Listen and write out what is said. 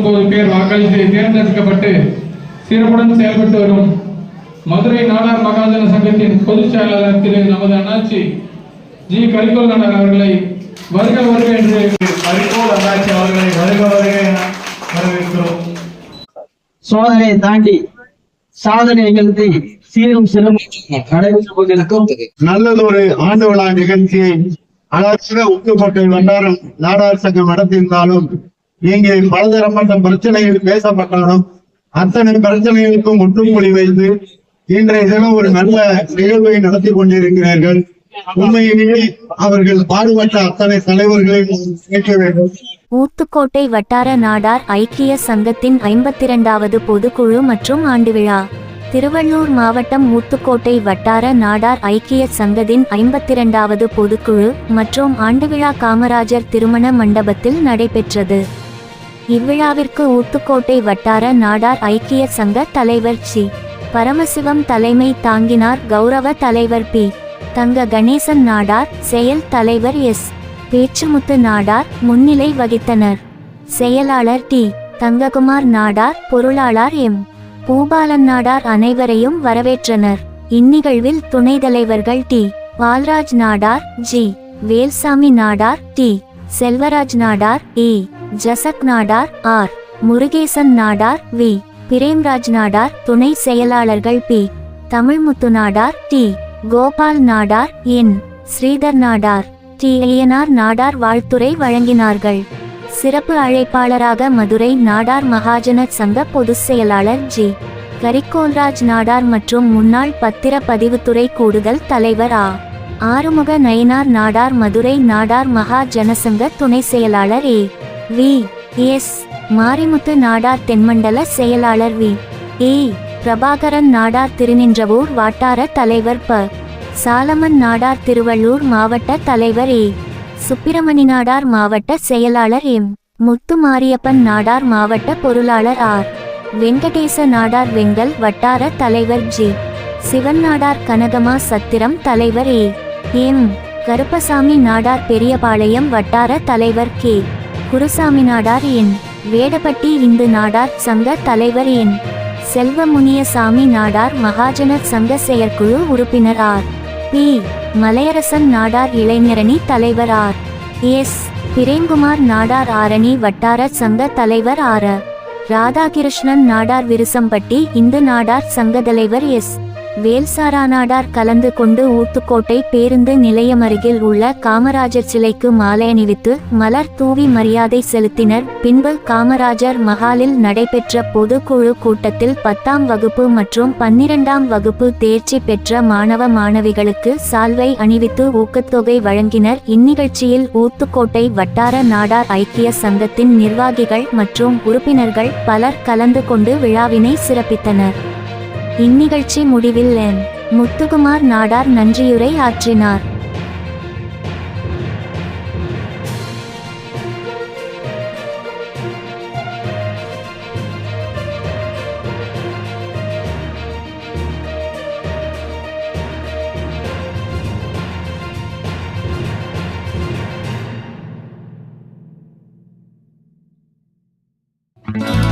வாக்களித்து தேர்ந்தெடுக்கப்பட்டு சிறப்புடன் செயல்பட்டு வரும் மதுரை நாடார் மகாஜன சங்கத்தின் பொதுச் செயலாளர் திரு நமது அண்ணாச்சி ஜி கரிகோல் நாடார் அவர்களை வருக வருக என்று கரிகோல் அண்ணாச்சி அவர்களை வருக வருக வரவேற்கிறோம். சோதனையை தாண்டி சாதனை நிகழ்த்தி சீரும் சிறப்பும் நடைபெற்றுக் கொண்டிருக்கும் நல்லதொரு ஆண்டு விழா நிகழ்ச்சியை அழகாக உப்புக்கோட்டை வண்டாரம் நாடார் சங்கம் நடத்தியிருந்தாலும் இங்கே பலதரப்பட்ட பிரச்சனைகள் பேசப்பட்டாலும் அத்தனை பிரச்சனைகளுக்கும் முற்றுப்புள்ளி வைத்து இன்றைய தினம் ஒரு நல்ல நிகழ்வை நடத்தி கொண்டிருக்கிறார்கள். உண்மையிலேயே அவர்கள் பாடுபட்ட அத்தனை தலைவர்களையும் கேட்க வேண்டும். ஊத்துக்கோட்டை வட்டார நாடார் ஐக்கிய சங்கத்தின் ஐம்பத்தி இரண்டாவது பொதுக்குழு மற்றும் ஆண்டு விழா. திருவள்ளூர் மாவட்டம் ஊத்துக்கோட்டை வட்டார நாடார் ஐக்கிய சங்கத்தின் ஐம்பத்தி இரண்டாவது பொதுக்குழு மற்றும் ஆண்டு விழா காமராஜர் திருமண மண்டபத்தில் நடைபெற்றது. இவ்விழாவிற்கு ஊத்துக்கோட்டை வட்டார நாடார் ஐக்கிய சங்க தலைவர் சி. பரமசிவம் தலைமை தாங்கினார் கௌரவ தலைவர் பி. தங்க கணேசன் நாடார் செயல் தலைவர் எஸ். பேச்சுமுத்து நாடார் முன்னிலை வகித்தனர். செயலாளர் டி. தங்ககுமார் நாடார் பொருளாளர் எம். பூபாலன் நாடார் அனைவரையும் வரவேற்றனர். இந்நிகழ்வில் துணை தலைவர்கள் T. Balraj Nadar G. Velsamy Nadar T. Selvaraj Nadar A Isaac Nadar R. Murugesan Nadar V. Premraj Nadar துணை செயலாளர்கள் P. Tamilmuthu Nadar T. Gopal Nadar N. Sridhar Nadar T. Ayyanar Nadar வாழ்த்துரை வழங்கினார்கள். சிறப்பு அழைப்பாளராக மதுரை நாடார் மகாஜன சங்க பொதுச் செயலாளர் ஜி. கரிகோல்ராஜ் நாடார் மற்றும் முன்னாள் பத்திர பதிவுத்துறை கூடுதல் தலைவர் ஆ. ஆறுமுக நயினார் நாடார் மதுரை நாடார் மகா ஜனசங்க துணை செயலாளர் A. V S Marimuthu Nadar தென்மண்டல செயலாளர் வி. ஏ பிரபாகரன் நாடார் திருநின்றவூர் வட்டார தலைவர் ப. சாலமன் நாடார் திருவள்ளூர் மாவட்ட தலைவர் ஏ. சுப்பிரமணி நாடார் மாவட்ட செயலாளர் எம். முத்து மாரியப்பன் நாடார் மாவட்ட பொருளாளர் ஆர். வெங்கடேச நாடார் வெங்கல் வட்டார தலைவர் ஜி. சிவன் நாடார் கனகமா சத்திரம் தலைவர் ஏ. எம். கருப்பசாமி நாடார் பெரியபாளையம் வட்டார தலைவர் கே. குருசாமி நாடார் என் வேடப்பட்டி இந்து நாடார் சங்க தலைவர் என் செல்வமுனியசாமி நாடார் மகாஜன சங்க செயற்குழு உறுப்பினர் ஆர். பி. மலையரசன் நாடார் இளைஞரணி தலைவர் ஆர். எஸ். பிரேம்குமார் நாடார் ஆரணி வட்டார சங்க தலைவர் ஆர. ராதாகிருஷ்ணன் நாடார் விருசம்பட்டி இந்து நாடார் சங்க தலைவர் எஸ். வேல்சாரா நாடார் கலந்து கொண்டு ஊத்துக்கோட்டை பேருந்து நிலையம் அருகில் உள்ள காமராஜர் சிலைக்கு மாலை அணிவித்து மலர் தூவி மரியாதை செலுத்தினர். பின்பு காமராஜர் மஹாலில் நடைபெற்ற பொதுக்குழு கூட்டத்தில் பத்தாம் வகுப்பு மற்றும் பன்னிரண்டாம் வகுப்பு தேர்ச்சி பெற்ற மாணவ மாணவிகளுக்கு சால்வை அணிவித்து ஊக்கத்தொகை வழங்கினர். இந்நிகழ்ச்சியில் ஊத்துக்கோட்டை வட்டார நாடார் ஐக்கிய சங்கத்தின் நிர்வாகிகள் மற்றும் உறுப்பினர்கள் பலர் கலந்து கொண்டு விழாவினை சிறப்பித்தனர். இந்நிகழ்ச்சி முடிவில் என் முத்துக்குமார் நாடார் நன்றியுரை ஆற்றினார். Thank